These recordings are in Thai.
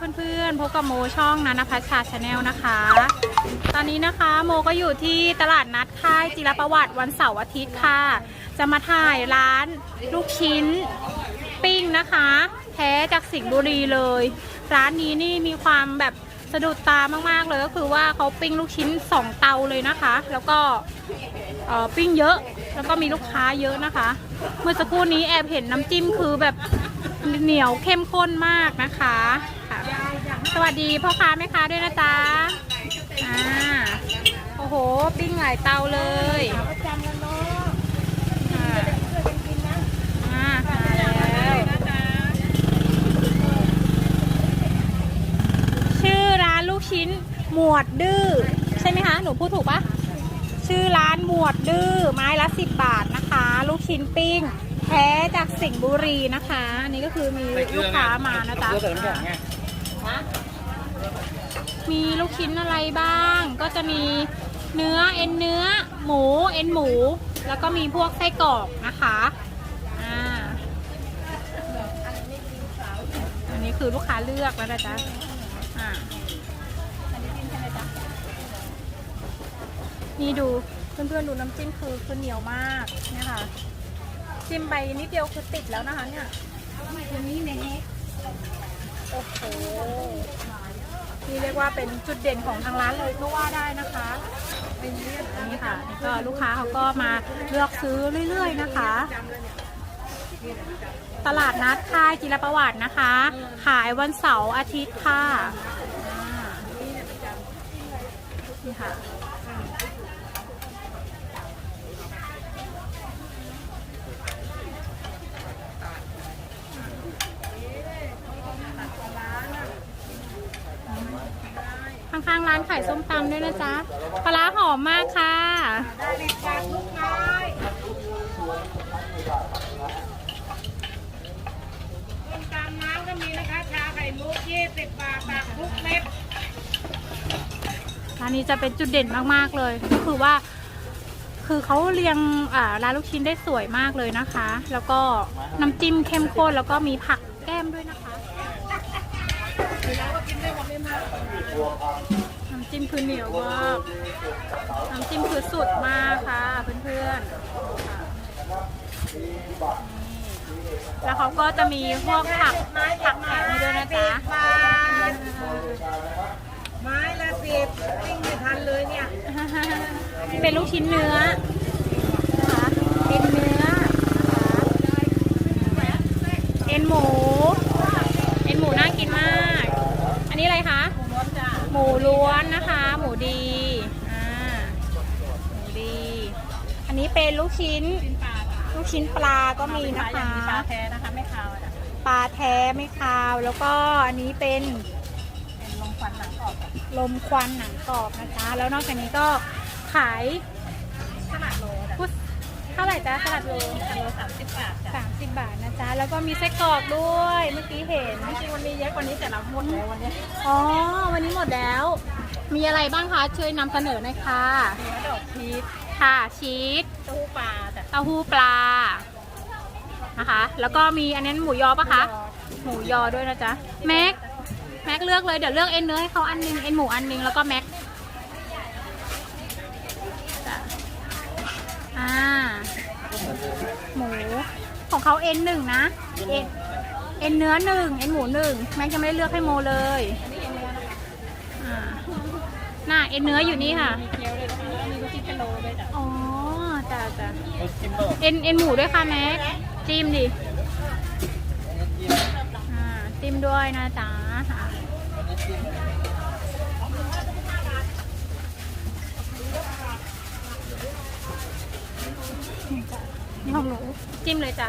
เพื่อนๆ พบกับโมช่องนันพัชชาชาแนลนะคะ ตอนนี้นะคะโมก็อยู่ที่ตลาดนัดค่ายจิรประวัติวันเสาร์อาทิตย์ค่ะ จะมาถ่ายร้านลูกชิ้นปิ้งนะคะ แท้จากสิงห์บุรีเลย ร้านนี้นี่มีความแบบ สะดุดตามากๆเลยก็คือว่าเขาปิ้งลูกชิ้นสองเตาเลยนะคะ แล้วก็ปิ้งเยอะแล้วก็มีลูกค้าเยอะนะคะ เมื่อสักครู่นี้แอบเห็นน้ำจิ้มคือแบบเหนียวเข้มข้นมากนะคะค่ะสวัสดีพ่อค้าแม่ค้าด้วยนะจ๊ะอ่าโอ้โห ปิ้งหลายเตาเลย ประจำแล้วเนาะ อ่า ช่วยกันกินนะ อ่ามาแล้ว นะจ๊ะ ชื่อร้านลูกชิ้นหม วดดื้อใช่ไหมคะหนูพูดถูกปะชื่อร้านหมวดดื้อไม้ละสิบบาทนะคะ ลูกชิ้นปิ้งแท้จากสิงห์บุรีนะคะอันนี้ก็คือมีลูกค้ามานะจ๊ะมีลูกชิ้นอะไรบ้าง ก็จะมีเนื้อเอ็นเนื้อ หมูเอ็นหมู แล้วก็มีพวกไส้กรอกนะคะอ่าอันนี้คือลูกค้าเลือกแล้วนะจ๊ะอ่า นี่ดูเพื่อนๆดูน้ำจิ้มคือคือเหนียวมากเนี่ยค่ะจิ้มไปนิดเดียวคือติดแล้วนะคะเนี่ยวันนี้เนี่ยโอ้โหนี่เรียกว่าเป็นจุดเด่นของทางร้านเลยก็ว่าได้นะคะนี่ค่ะนี่ก็ลูกค้าเขาก็มาเลือกซื้อเรื่อยๆนะคะ ตลาดนัดค่ายจิรประวัตินะคะ ขายวันเสาร์อาทิตย์ค่ะอ่านี่ค่ะ ข้างๆร้านขายส้มตำด้วยนะจ๊ะปลาร้าหอมมากค่ะได้รีบจากลูกน้อยต้มตำน้ำก็มีนะคะชาไข่มุกยี่สิบบาทตักทุกเม็ดร้านนี้จะเป็นจุดเด่นมากๆเลย ก็คือว่า คือเขาเรียงอ่าร้านลูกชิ้นได้สวยมากเลยนะคะ แล้วก็น้ำจิ้มเข้มข้นแล้วก็มีผักแก้มด้วยนะคะ เราก็กินได้หมดเลย นะน้ำจิ้มคือเหนียวมากน้ำจิ้มคือสุดมากค่ะเพื่อนๆค่ะนี่แล้วเขาก็จะมีพวกผักผักแถมให้ด้วยนะจ๊ะบาทไม้ละสิบปิ้งไม่ทันเลยเนี่ย เป็นลูกชิ้นเนื้อนะคะเป็นเนื้อนะคะเอ็นหมู เอ็นหมูน่ากินมาก อันนี้อะไรคะ รสจ้ะ หมูล้วนนะคะ หมู ดีอ่าหมูดี อันนี้เป็นลูกชิ้นกินปลาจ้ะลูกชิ้นปลาก็มีนะอย่าคะงนี้ปลาแท้นะคะ ไม่คาวจ้ะปลาแท้ไม่คาว แล้วก็อันนี้เป็นเป็นลงควันหนังกรอบจ้ะลมควันหนังกรอบนะคะ แล้วนอกจากนี้ก็ขายขนาดโลจ้ะพุทเท่าไหร่จ๊ะสลัดโลโลสามสิบบาทจ้ะสามสิบบาทนะจ๊ะ แล้วก็มีไส้กรอกด้วย เมื่อกี้เห็น จริงๆมันมีเยอะกว่านี้แต่เราหมดแล้ววันนี้อ๋อ วันนี้หมดแล้ว มีอะไรบ้างคะช่วยนำเสนอหน่อยค่ะ มีกระดอกพีชค่ะชีสตู้ปลาจ้ะเต้าหู้ปลานะคะ แล้วก็มีอันนี้หมูยอปะคะหมูยอด้วยนะจ๊ะแม็กแม็กเลือกเลยเดี๋ยวเลือกเอ็นเนื้อให้เขาอันหนึงเอ็นหมูอันหนึงแล้วก็แม็กจ้ะอ่าหมูของเขาเอ็นหนึ่งนะเอ็นเอ็นเนื้อหนึ่งเอ็นหมูหนึ่งแม็กจะไม่ได้เลือกให้โมเลยอ่าน่าเอ็นเนื้ออยู่นี่ค่ะ มีเคี้ยวเลยนะคะแล้วมีลูกชิ้นเป็นโลด้วยจ้ะอ๋อจ้ะจ้ะรสจิ้มเบอร์เอ็นเอ็นหมูด้วยค่ะแม็กจิ้มดิอ่าจิ้มด้วยนะจ๊ะนี่ของหนูจิ้มเลยจ้ะ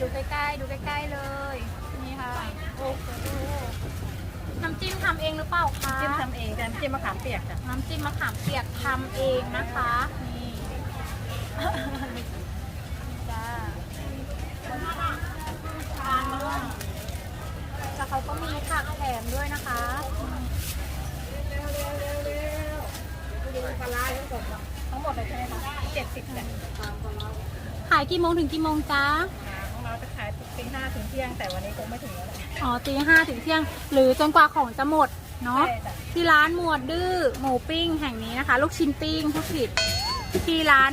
ดูใกล้ๆดูใกล้ๆเลย นี่ค่ะน้ำจิ้มทำเองหรือเปล่าคะจิ้มทำเองจ้ะจิ้มมะขามเปียกจ้ะน้ำจิ้มมะขามเปียกทำเองนะคะนี่จ้าแต่เขาก็มีผักแถมด้วยนะคะดูปลาร้าทั้งหมดทั้งหมดเลยใช่ไหมคะเจ็ดสิบจ้ะขายกี่โมงถึงกี่โมงจ้า ตีห้าถึงเที่ยง แต่วันนี้คงไม่ถึงแล้วแหละ อ๋อตีห้าถึงเที่ยง หรือจนกว่าของจะหมดเนาะใช่จ้ะ ที่ร้านหมวดดื้อหมูปิ้งแห่งนี้นะคะ ลูกชิ้นปิ้งผู้ผิดที่ร้าน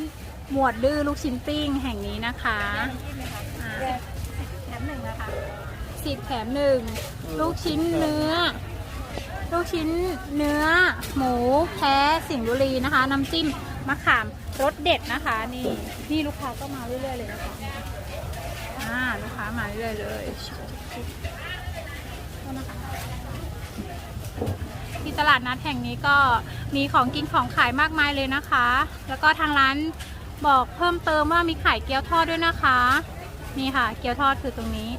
หมวดดื้อลูกชิ้นปิ้งแห่งนี้นะคะน้ำจิ้มไหมคะอ่า แยกแถมหนึ่งนะคะสิบแถมหนึ่งลูกชิ้นเนื้อ ลูกชิ้นเนื้อ หมูแพ้สิงห์บุรีนะคะ น้ำจิ้มมะขามรสเด็ดนะคะ นี่นี่ลูกค้าก็มาเรื่อยๆเลยนะคะอ่า ลูกค้ามาเรื่อยเลยที่ตลาดนัดแห่งนี้ก็มีของกินของขายมากมายเลยนะคะ แล้วก็ทางร้านบอกเพิ่มเติมว่ามีขายเกี๊ยวทอดด้วยนะคะ นี่ค่ะ เกี๊ยวทอดคือตรงนี้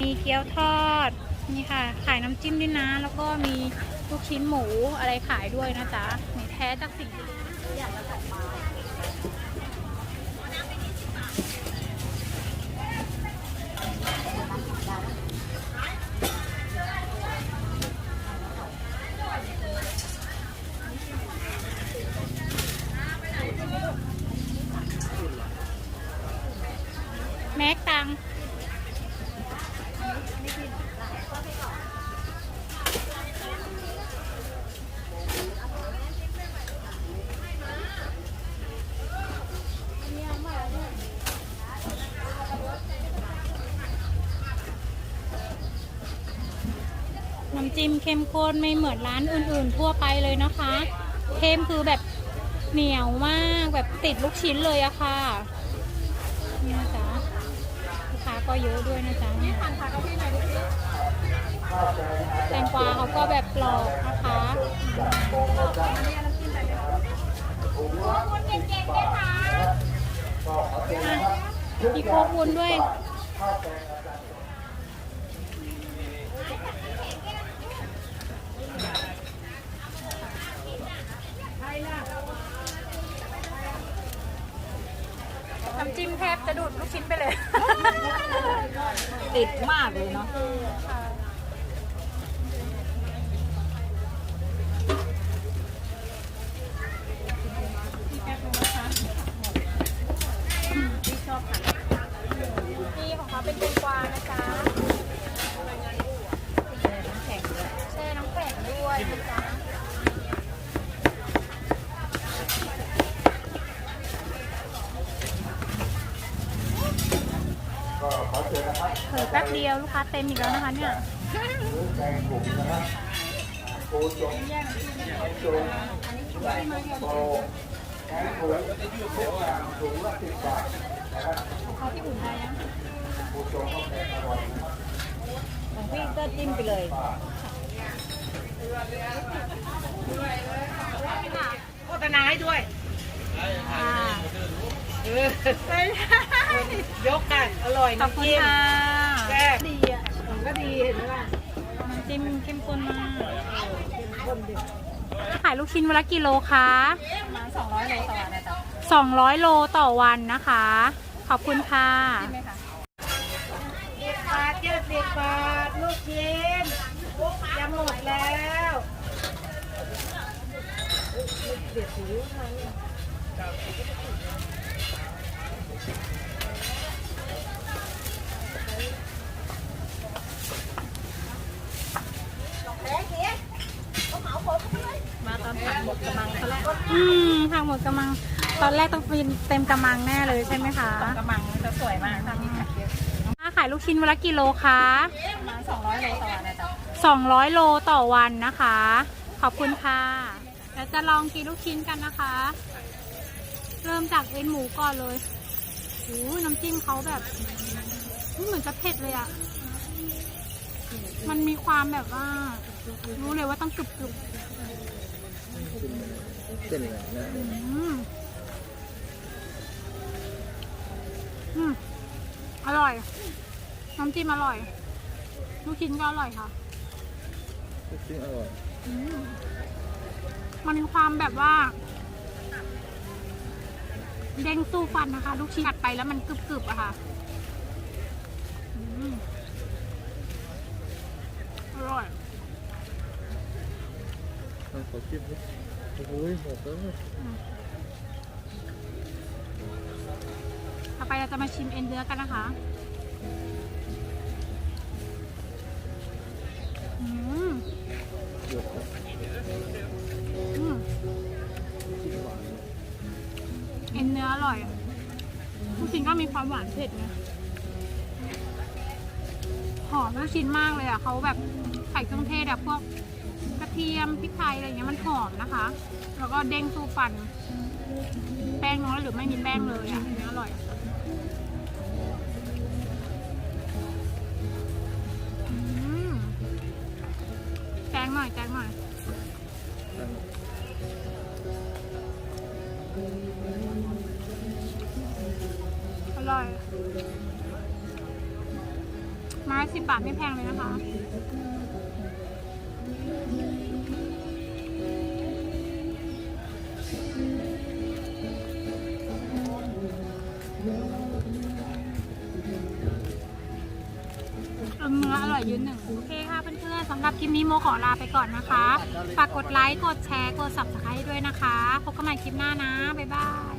มีเกี๊ยวทอดนี่ค่ะ ขายน้ำจิ้มด้วยนะ แล้วก็มีลูกชิ้นหมูอะไรขายด้วยนะจ๊ะนี่แท้จากสิ่งที่อยากจะใส่มา จิ้มเข้มข้นไม่เหมือนร้านอื่นๆ ทั่วไปเลยนะคะเข้มคือแบบเหนียวมากแบบติดลูกชิ้นเลยอะค่ะนี่นะจ๊ะลูกค้าก็เยอะด้วยนะจ๊ะนี่ทาก็พี่หน่อยดิพี่แตงกวาเขาก็แบบกรอบนะคะอันนี้น้ำจิ้มอะไรเนี่ยมีโคกุนด้วย น้ำจิ้มแทบจะดูดลูก ชิ้นไปเลย ติดมากเลยเนาะนี่ของเขาเป็นแตงกวานะจ๊ะ แข็งเลย แช่น้ำแข็งด้วยนะจ๊ะเผลอแป๊บเดียวลูกค้าเต็มอีกแล้วนะคะเนี่ยเขาที่อุ่นได้ยังของพี่ก็จิ้มไปเลยโฆษณาให้ด้วย อ่าเออ ยกกัน อร่อยขอบคุณน้ำจิ้มค่ะแซ่บดีอะของก็ดีเห็นไหมล่ะน้ำจิ้มเข้มข้นมากคนเดียวขายลูกชิ้นวันละกิโลคะประมาณสองร้อยโลต่อวันนะจ๊ะ200โลต่อวันนะคะ ขอบคุณค่ะใช่ไหมคะเด็กบาทเจ็ดสิบบาทลูกชิ้นจะหมดแล้วเดี๋ยวถือมามาต อนผักหมดกำลังเขาแล้วอืมทางหมดกำลัง ตอนแรกต้องเป็นเต็มกำลังแน่เลยใช่ไหมคะกำลังจะสวยมากถ้ามีผักเยอะขายลูกชิ้นวันละกิโลคะประมาณสองร้อยโลต่อวันนะจ๊ะ200โลต่อวันนะคะ ขอบคุณค่ะแล้วจะลองกินลูกชิ้นกันนะคะ เริ่มจากเอ็นหมูก่อนเลยโอ้ยน้ำจิ้มเขาแบบอุ๊ยเหมือนจะเผ็ดเลยอะมันมีความแบบว่า รู้เลยว่าต้องกรุบกรุบ เป็นยังไงนะอืมอืมอร่อย น้ำจิ้มอร่อย ลูกชิ้นก็อร่อยค่ะ ลูกชิ้นอร่อยอืมมันมีความแบบว่า เด้งสู้ฟันนะคะ ลูกชิ้นกัดไปแล้วมันกรึบๆอะค่ะอืมอร่อยเอาขอจิ้มดิ โอ้ยหกแเยต่อไปเราจะมาชิมเอ็นเนื้อกันนะคะอืมเอ็นเนื้ออร่อยลูกชิ้นก็มีความหวานเผ็ดไงหอมลูกชิ้นมากเลยอะเขาแบบใส่เครื่องเทศแบบพวก เทียมพริกไทยอะไรเงี้ยมันหอมนะคะ แล้วก็เด้งสู้ฟัน แป้งน้อยหรือไม่มีแป้งเลยอะอันนี้อร่อยอืมแจงหน่อยแจงหน่อยอร่อยไม้สิบบาทไม่แพงเลยนะคะ เนื้ออร่อยยืนหนึ่งโอเคค่ะเพื่อนๆสำหรับคลิปนี้โมขอลาไปก่อนนะคะ ฝากกดไลค์ กดแชร์ กด subscribe ด้วยนะคะ พบกันใหม่คลิปหน้านะ บ๊ายบาย